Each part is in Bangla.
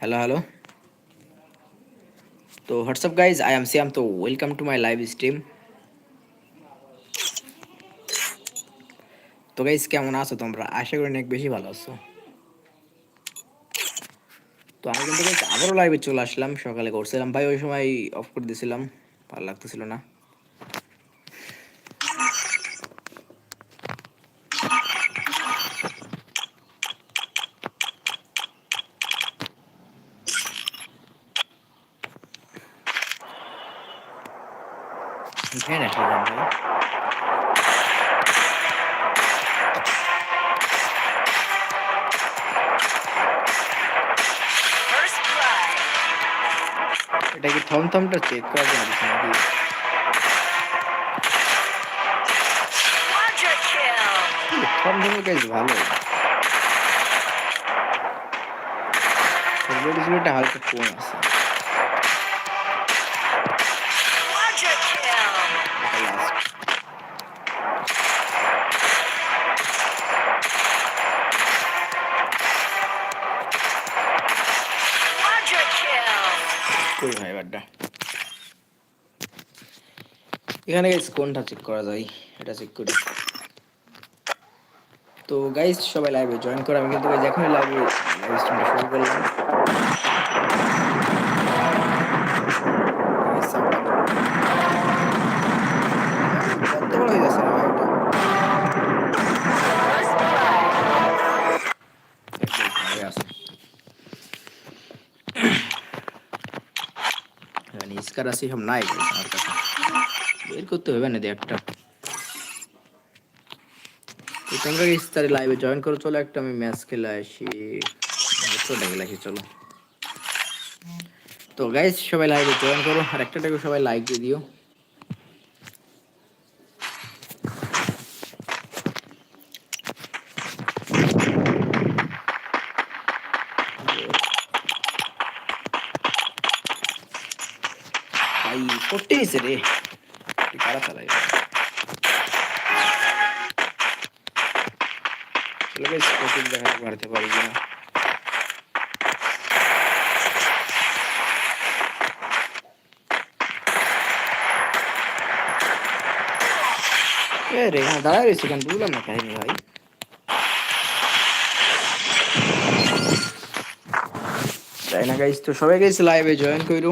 hello hello. তো WhatsApp guys I am Siyam তো welcome to my live stream তো গাইজ কেমন আছো তোমরা? আশা করি অনেক বেশি ভালো আছো। তো আমি কিন্তু আবারও লাইভে চলে আসলাম। সকালে করছিলাম। ভাই, ওই সময় অফ করে দিয়েছিলাম ভালো লাগতেছিল না। এখানে রাখলাম ভাই First blood. এটা কি থমথমটা চেক জন্য দিছে নাকি. থমথমে গাইজ ভালো হালকা কম আছে এখানে গাইস কোনটা চেক করা যায় এটা চেক করি তো গাইস সবাই লাইভে জয়েন করে আমি কিন্তু গাইস এখনই লাইভে লাইভ স্ট্রিমটা শুরু করলাম Guys, sound টা কম। কত বের করতে হবে না একটা। তোমরা তাহলে লাইভে জয়েন করো? চলো একটা আমি ম্যাচ খেলে আসি। চলে গেলে আসি চলো। তো গাইস সবাই লাইভে জয়েন করো। আর একটা টাকা সবাই লাইক দিয়ে দিও। ভাই রে তুই কারা চালাই চলো গাইস প্রচুর দেখা মারতে পারি কিনা এ রে এখানে দাঁড়ায় রয়েছে কেন বুঝলাম না কাহিনী ভাই। তাই না গাইস তো সবাই গাইস লাইভে জয়েন করো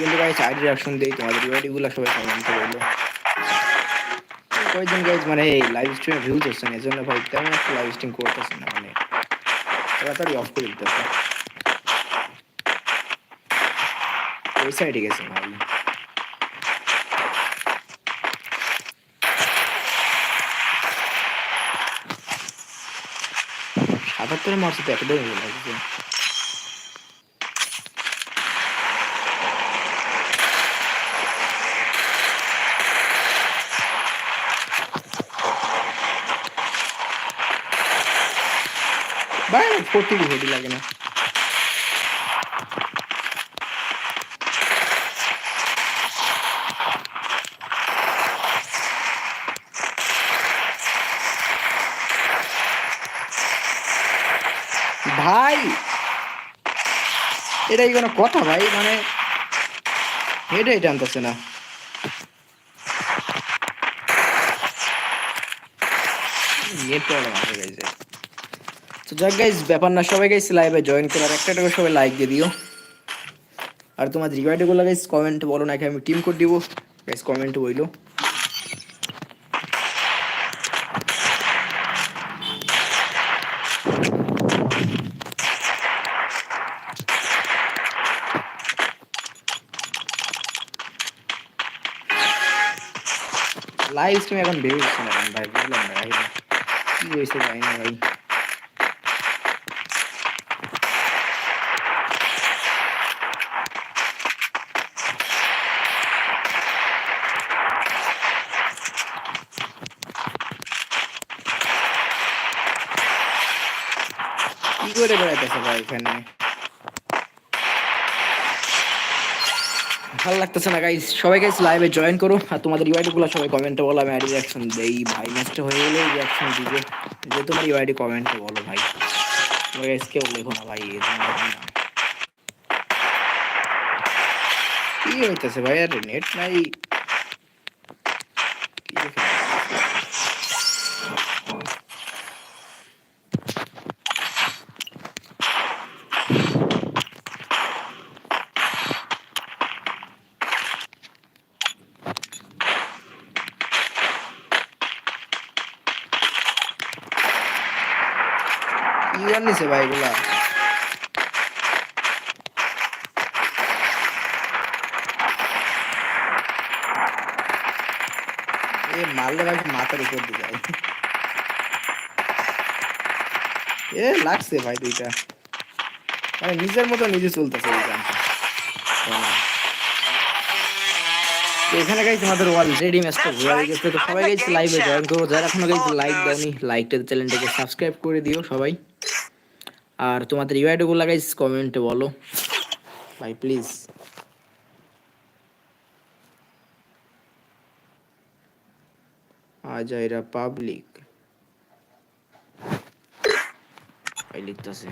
কিন্তু গাইস আইডি রিঅ্যাকশন দেই, তোমাদের ইউআইডি গুলো সবাই কমেন্ট করল কয়েকজন গাইস মানে এই লাইভ স্ট্রিমে ভিউজ হচ্ছে না, এজন্য ভাই তেমন একটা লাইভ স্ট্রিম করতেছে না মানে তাড়াতাড়ি অফ করে দিতেছে। ওই সাইডে গেছে ভাই। সাতাত্তরে মারছে তো একদম হয়ে লাগছে ভাই ফোর্টি হেডি লাগে না ভাই এটা কি কোনো কথা ভাই মানে হেডেই টানতেছে না। তো যাক গাইজ ব্যাপার না, সবাই গাইস লাইভে জয়েন করার একটা টাকা সবাই লাইক দিয়ে দিও। আর তোমার রিওয়ার্ডগুলো গাইস কমেন্ট বলো, নাকি আমি টিম কোড দিব? গাইস কমেন্ট বইলো। লাইভ স্ট্রিম এখন হচ্ছে না ভাই বুঝলাম ভাই। কি হয়েছে না, ভাই। কি করে বেড়াইতেছে ভাই এখানে? ভালো লাগতেছে না গাইস সবাই গাইস লাইভে জয়েন করো। আর তোমাদের ইউআইডি গুলো সবাই কমেন্টে বলো, আমি আইডি রিঅ্যাকশন দেই। ভাই ম্যাচটা হয়ে গেলে রিঅ্যাকশন দিবে। যে তোমার ইউআইডি কমেন্টে বলো, ভাই। তোমরা গাইস কেউ লেখো না, ভাই। কি হইতেছে, ভাই? আরে নেট নাই। ভাই এগুলা। মারলে ভাই মাথার উপর দিয়ে যায়। এ লাগছে ভাই দুইটা। মানে নিজের মতো নিজে চলতেছে এখানে গাইজ আমাদের অলরেডি ম্যাচটা ঘুরে গেছে। তো সবাই লাইভে জয়েন যারা এখনও গাইজ লাইক দাওনি। লাইকটা চ্যানেলটাকে সাবস্ক্রাইব করে দিও সবাই। আর তোমাদের ইউআইডিগুলো গাইজ কমেন্টে বলো। ভাই প্লিজ আজাইরা পাবলিক ভাই লিখতেছে।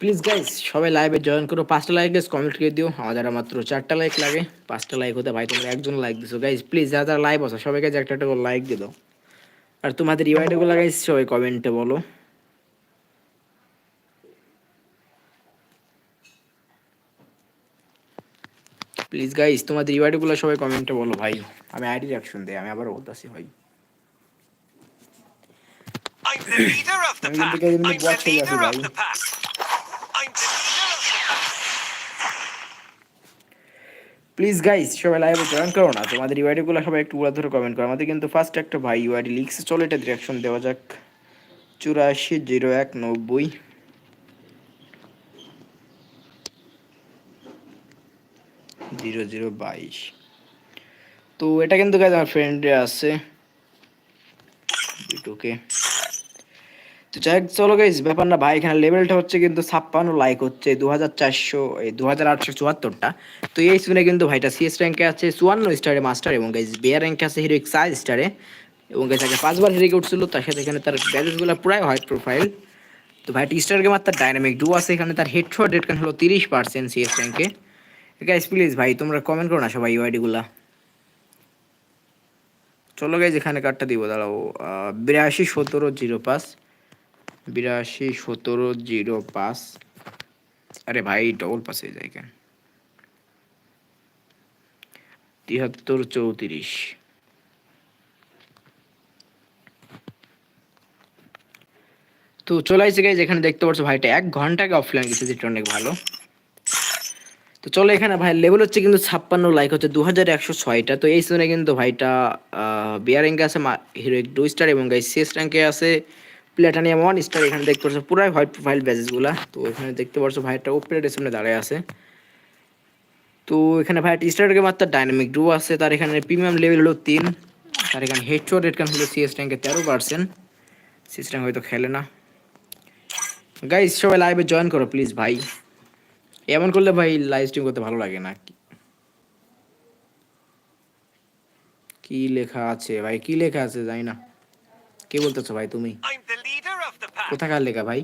প্লিজ গাইজ সবাই লাইভে জয়েন করো। পাঁচটা লাইক গাইজ কমেন্ট করে দিও। আমাদের মাত্র চারটা লাইক লাগে। পাঁচটা লাইক হতে ভাই, তোমরা একজন লাইক দিছো। গাইজ প্লিজ যারা যারা লাইভ আসো সবাই গাইজ একটা একটা করে লাইক দিয়ে দাও। আর তোমাদের ইউআইডিগুলো গাইজ সবাই কমেন্টে বলো। প্লিজ গাইস তোমাদের ইউআইডিগুলো সবাই কমেন্টে বলো ভাই। আমি আইডি রিয়াকশন দেই আমি আবার বলতাছি ভাই। I am the leader of আমি. কিন্তু বট আছি ভাই। প্লিজ গাইস সবাই লাইভে জয়েন করো না। তোমাদের ইউআইডিগুলো সবাই একটু উড়া ধরে কমেন্ট করো। আমাদের কিন্তু ফার্স্ট একটা ভাই ইউআইডি লিখছে চলো, এটা ডিরেকশন দেওয়া যাক। চুরাশি জিরো এক নব্বই। জিরো জিরো বাইশ। তো এটা কিন্তু গাইজ আমার ফ্রেন্ডে আছে। বিটুকে তো যাই হোক, চলো গাইজ ব্যাপার না ভাই এখানে লেভেলটা হচ্ছে কিন্তু ছাপ্পান্ন লাইক হচ্ছে দু হাজার চারশো এই দু হাজার আটশো চুয়াত্তরটা। তো এই শুনে কিন্তু ভাইটা সিএস র্যাঙ্কে আছে চুয়ান্ন স্টারে মাস্টার এবং গাইজ বিয়ার র্যাঙ্কে আছে হিরো সাইজ স্টারে এবং গাইজ আগে পাঁচবার হিরোকে উঠছিল তার সাথে এখানে তার ব্যাজেসগুলো পুরাই হোয়াইট প্রোফাইল তো ভাইটি স্টার গেমার তার ডাইনামিক ডু আছে এখানে তার হেডশট রেট হলো তিরিশ পার্সেন্ট সিএস র্যাঙ্কে গাইজ প্লিজ ভাই তোমরা কমেন্ট করো না সবাই ইউআইডিগুলা চলো গাইজ এখানে কার্ডটা দিব দাঁড়াও বিরাশি সতেরো জিরো পাঁচ বিরাশি সতেরো জিরো পাঁচ। আরে ভাই ডবল হয়ে যায় কেন? তিয়াত্তর চৌত্রিশ। তো চলে আসছে গাইজ এখানে দেখতে পাচ্ছ ভাইটা এক ঘন্টাকে অফলাইন গেছে, যেটা অনেক ভালো। তো চলো এখানে ভাই লেভেল হচ্ছে কিন্তু ছাপ্পান্ন লাইক হচ্ছে দু হাজার একশো ছয়টা। তো এই সিজনে কিন্তু ভাইটা বিয়ার র্যাঙ্কে আছে হিরোইক টু স্টার এবং গাই সিএস র্যাঙ্কে আছে। প্ল্যাটানিয়াম ওয়ান স্টার এখানে দেখতে পাচ্ছ, পুরাই হোয়াইট প্রোফাইল ব্যাজেসগুলা তো এখানে দেখতে পাচ্ছ ভাইটা ওপেনের সামনে দাঁড়িয়ে আছে। তো এখানে ভাইটা স্টারকে মাত্র ডাইনামিক ডু আছে। তার এখানে প্রিমিয়াম লেভেল হলো তিন। তার এখানে হেডশট রেট কান হলো সিএস র্যাঙ্কে তেরো পার্সেন্ট সিএস ট্যাঙ্ক হয়তো খেলে না। গাইজ সবাই লাইভে জয়েন করো প্লিজ ভাই। এমন করলে ভাই লাইভ স্ট্রিম করতে ভালো লাগে না। কি লেখা আছে ভাই? কি লেখা আছে? জানি না। কে বলতেছো ভাই তুমি. কোথাকার লেখা ভাই?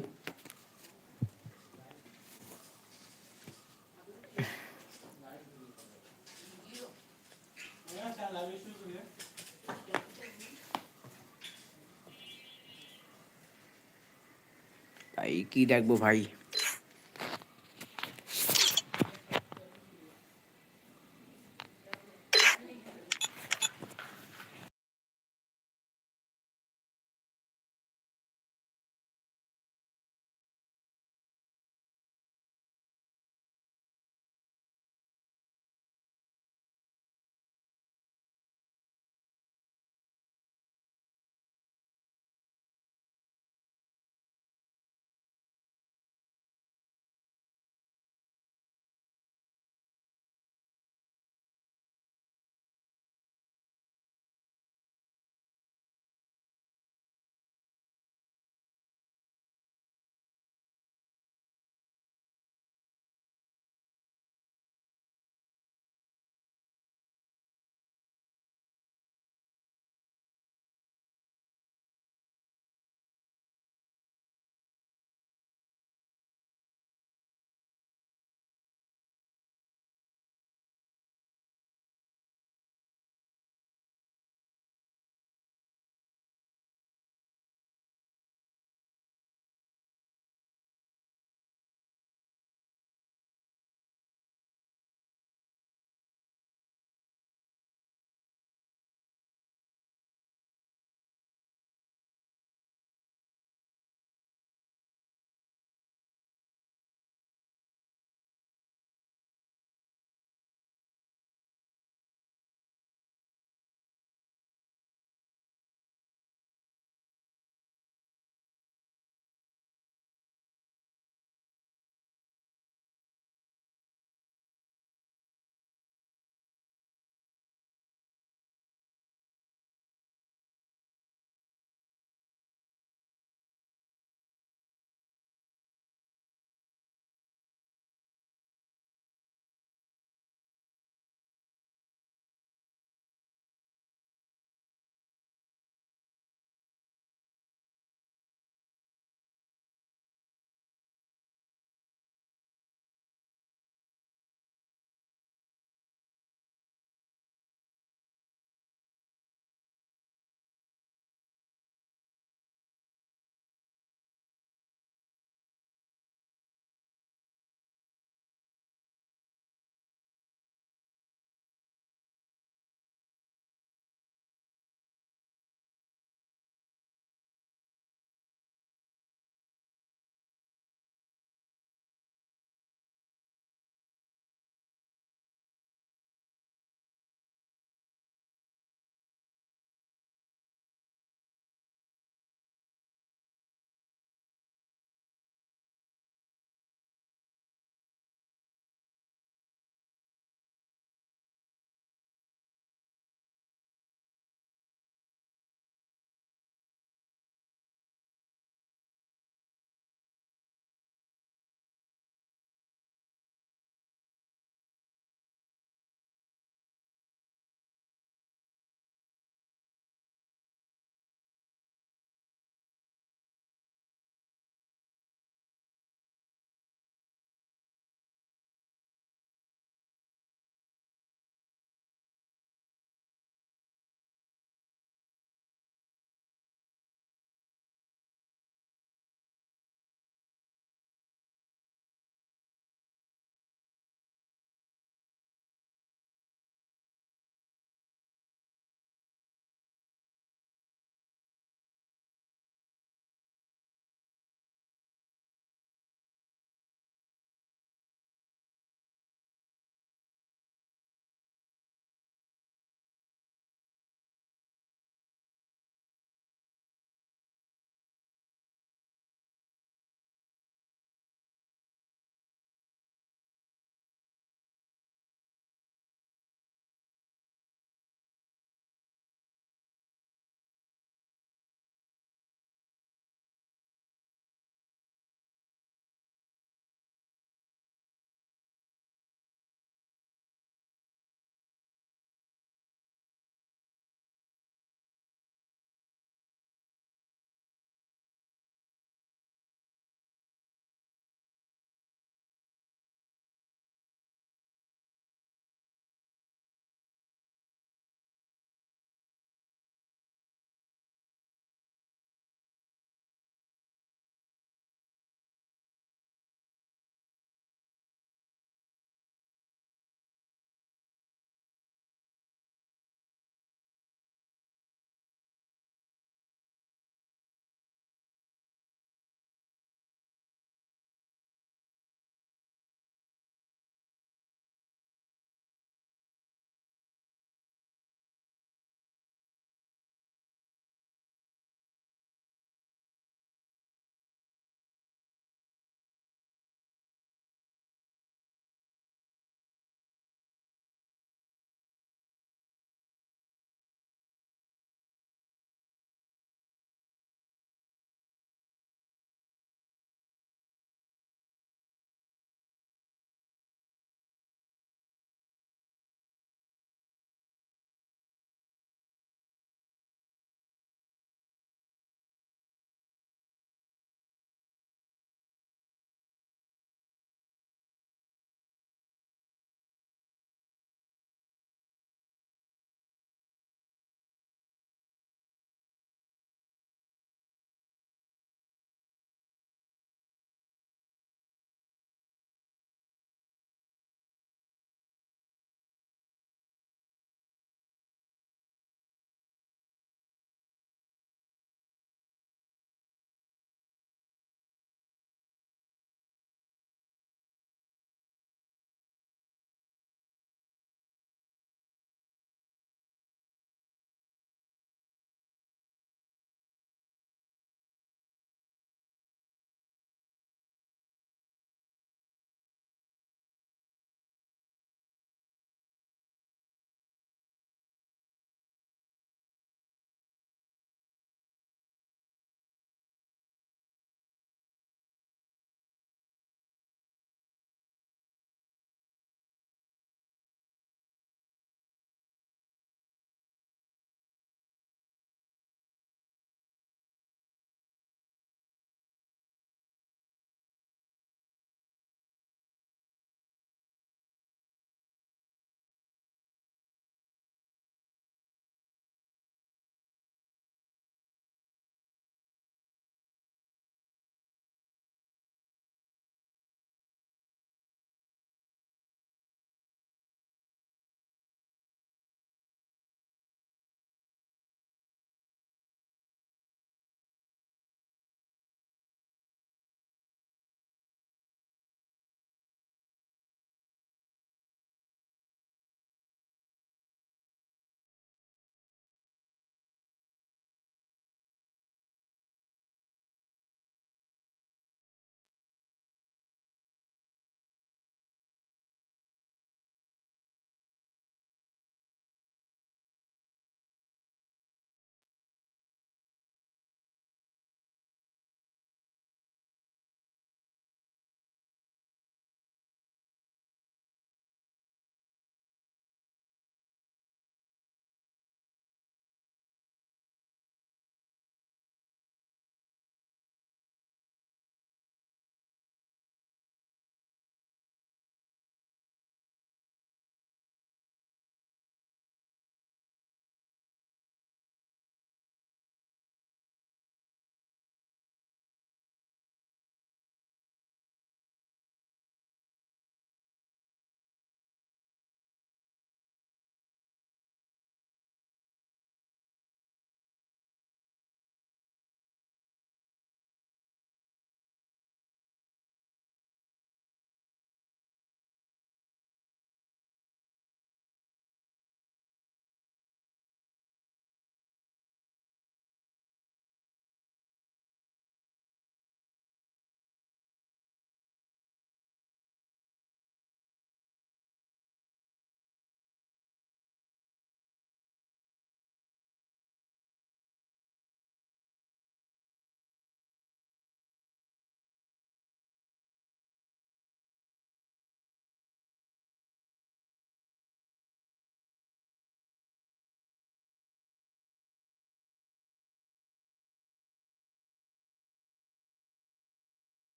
ভাই কি ডাকবো ভাই?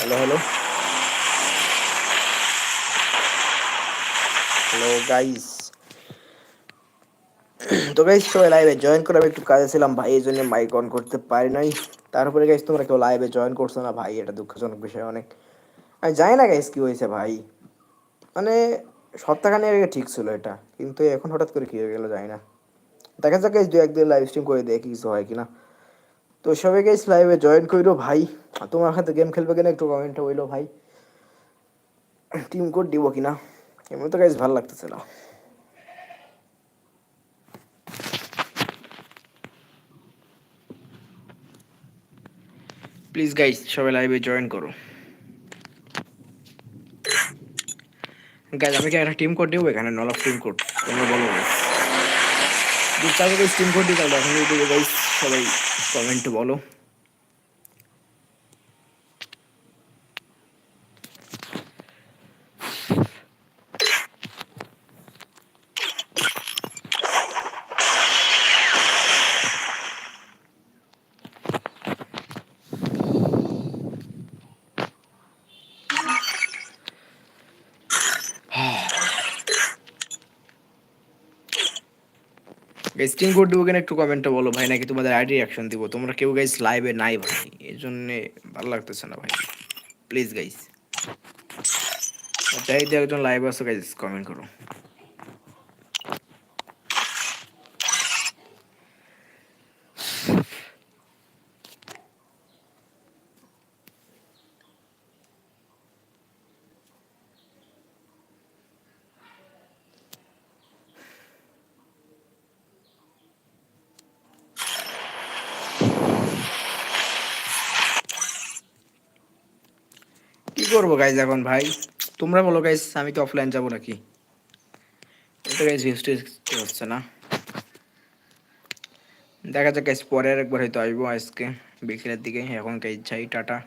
Hello hello. হ্যালো গাইস তো গাইস সবাই লাইভে জয়েন করে। আমি একটু কাজে ছিলাম ভাই, এই জন্য মাইক অন করতে পারি নাই। তারপরে গাইস তোমরা কেউ লাইভে জয়েন করছ না ভাই? এটা দুঃখজনক বিষয় অনেক। আমি জানি না গাইস কি হয়েছে ভাই। মানে সপ্তাহখানে আগে ঠিক ছিল এটা। কিন্তু এখন হঠাৎ করে কি হয়ে গেল জানি না। দেখা যাক গাইস দু একদিন লাইভ স্ট্রিম করে দেখি কিছু হয় কিনা। তো সবাই গাইস লাইভে জয়েন কইরো ভাই। তোমার হাতে গেম খেলবে কিনা একটু কমেন্টে হইল ভাই। টিম কোড দিব কিনা? এমনি তো গাইস ভালো লাগতেছে না। প্লিজ গাইস সবাই লাইভে জয়েন করো। গাইস আমি কি একটা টিম কোড দিব? এখানে নলক টিম কোড তোমরা বলো। Guys। যদি করে গাইস টিম কোড দিই তাহলে এখন সবাই কমেন্ট বলো টিম কোড দিব কিনা? একটু কমেন্টে বলো ভাই, নাকি তোমাদের আইডি রিয়াকশন দিব? তোমরা কেউ গাইস লাইভে নাই ভাই এই জন্য ভালো লাগতেছে না ভাই। প্লিজ গাইস যাই একজন লাইভে আসো গাইস কমেন্ট করো কি করব গাইজ এখন ভাই, তোমরা বলো গাইজ আমি কি অফলাইন যাব নাকি? এটা হচ্ছে না? দেখা যাক গাইজ পরে একবার হয়তো আসব আজকে, বিকেলের দিকে, এখন গাইজ যাই, টাটা।